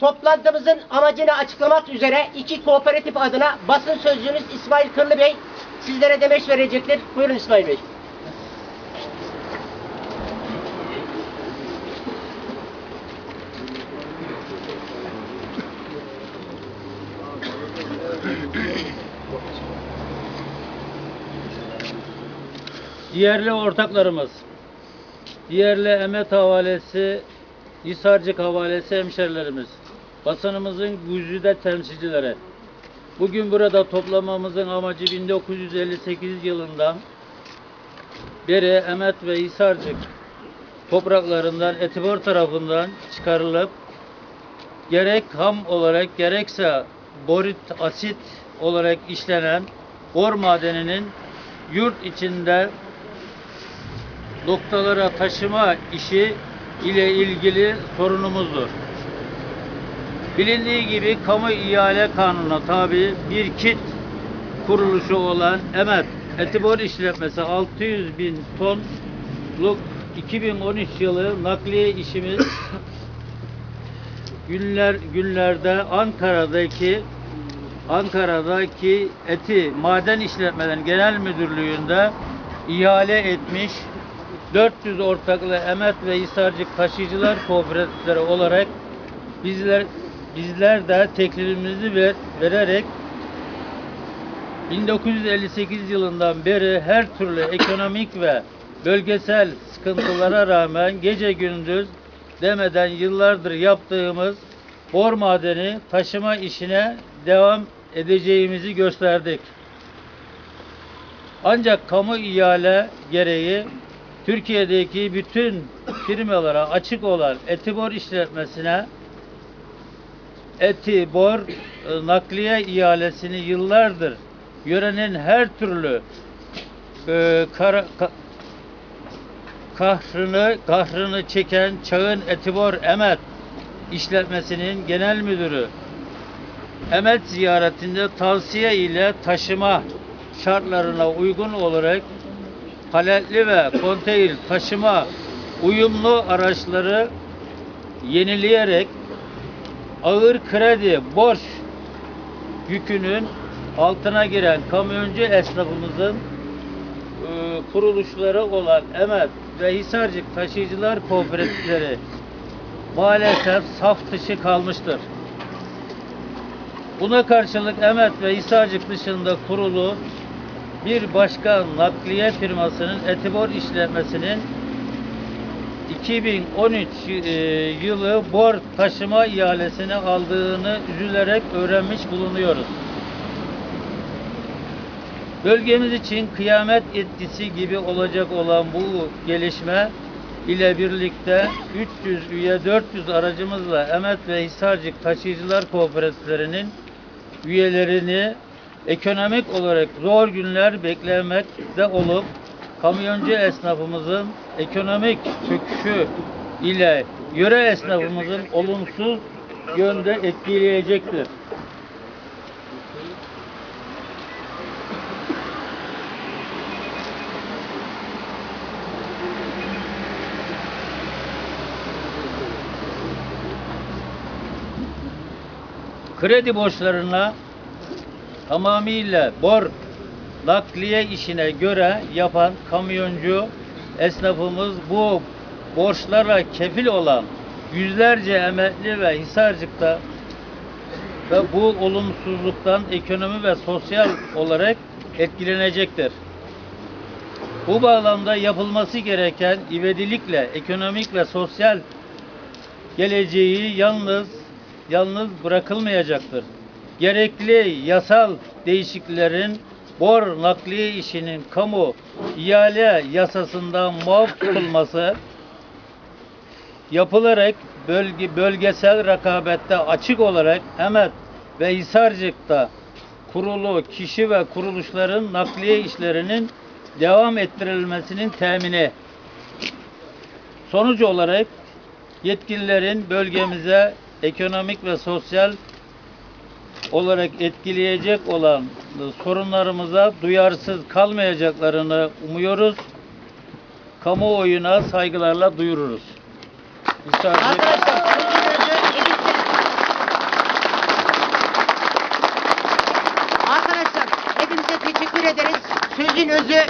toplantımızın amacını açıklamak üzere iki kooperatif adına basın sözcünüz İsmail Kırlı Bey sizlere demeç verecektir. Buyurun İsmail Bey. Diğerli ortaklarımız, diğerli Emet Havalesi, Hisarcık Havalesi hemşerilerimiz, basınımızın güzide temsilcileri. Bugün burada toplamamızın amacı 1958 yılından beri Emet ve Hisarcık topraklarından Etibor tarafından çıkarılıp gerek ham olarak gerekse borit asit olarak işlenen bor madeninin yurt içinde noktalara taşıma işi ile ilgili sorunumuzdur. Bilindiği gibi kamu ihale kanununa tabi bir kit kuruluşu olan Emet Etibor işletmesi 600 bin tonluk 2013 yılı nakliye işimiz günler günlerde Ankara'daki Ankara'daki Eti Maden İşletmeleri Genel Müdürlüğü'nde ihale etmiş 400 ortaklı Emet ve Hisarcık Taşıyıcılar Kooperatifleri olarak bizler bizler de teklifimizi ver, vererek 1958 yılından beri her türlü ekonomik ve bölgesel sıkıntılara rağmen gece gündüz demeden yıllardır yaptığımız bor madeni taşıma işine devam edeceğimizi gösterdik. Ancak kamu ihale gereği Türkiye'deki bütün firmalara açık olan Etibor işletmesine Etibor e, nakliye ihalesini yıllardır yörenin her türlü e, kara- ka- kahrını kahrını çeken Çağın Etibor Emet işletmesinin genel müdürü. Emet ziyaretinde tavsiye ile taşıma şartlarına uygun olarak paletli ve konteyner taşıma uyumlu araçları yenileyerek ağır kredi borç yükünün altına giren kamyoncu esnafımızın e, kuruluşları olan Emet ve Hisarcık Taşıyıcılar Kooperatifleri maalesef saf dışı kalmıştır. Buna karşılık Emet ve Hisarcık dışında kurulu bir başka nakliye firmasının Etibor işletmesinin 2013 e, yılı bor taşıma ihalesini aldığını üzülerek öğrenmiş bulunuyoruz. Bölgemiz için kıyamet etkisi gibi olacak olan bu gelişme ile birlikte 300 üye 400 aracımızla Emet ve Hisarcık Taşıyıcılar Kooperatiflerinin üyelerini ekonomik olarak zor günler beklemekte olup kamyoncu esnafımızın ekonomik çöküşü ile yöre esnafımızın olumsuz yönde etkileyecektir. kredi borçlarına tamamıyla bor nakliye işine göre yapan kamyoncu esnafımız bu borçlara kefil olan yüzlerce emekli ve Hisarcık'ta ve bu olumsuzluktan ekonomi ve sosyal olarak etkilenecektir. Bu bağlamda yapılması gereken ivedilikle ekonomik ve sosyal geleceği yalnız yalnız bırakılmayacaktır. Gerekli yasal değişikliklerin bor nakliye işinin kamu ihale yasasından muaf tutulması yapılarak bölge, bölgesel rekabette açık olarak Emet ve Hisarcık'ta kurulu kişi ve kuruluşların nakliye işlerinin devam ettirilmesinin temini. Sonuç olarak yetkililerin bölgemize ekonomik ve sosyal olarak etkileyecek olan e, sorunlarımıza duyarsız kalmayacaklarını umuyoruz. Kamuoyuna saygılarla duyururuz. Arkadaşlar hepinize teşekkür ederiz. Sözün özü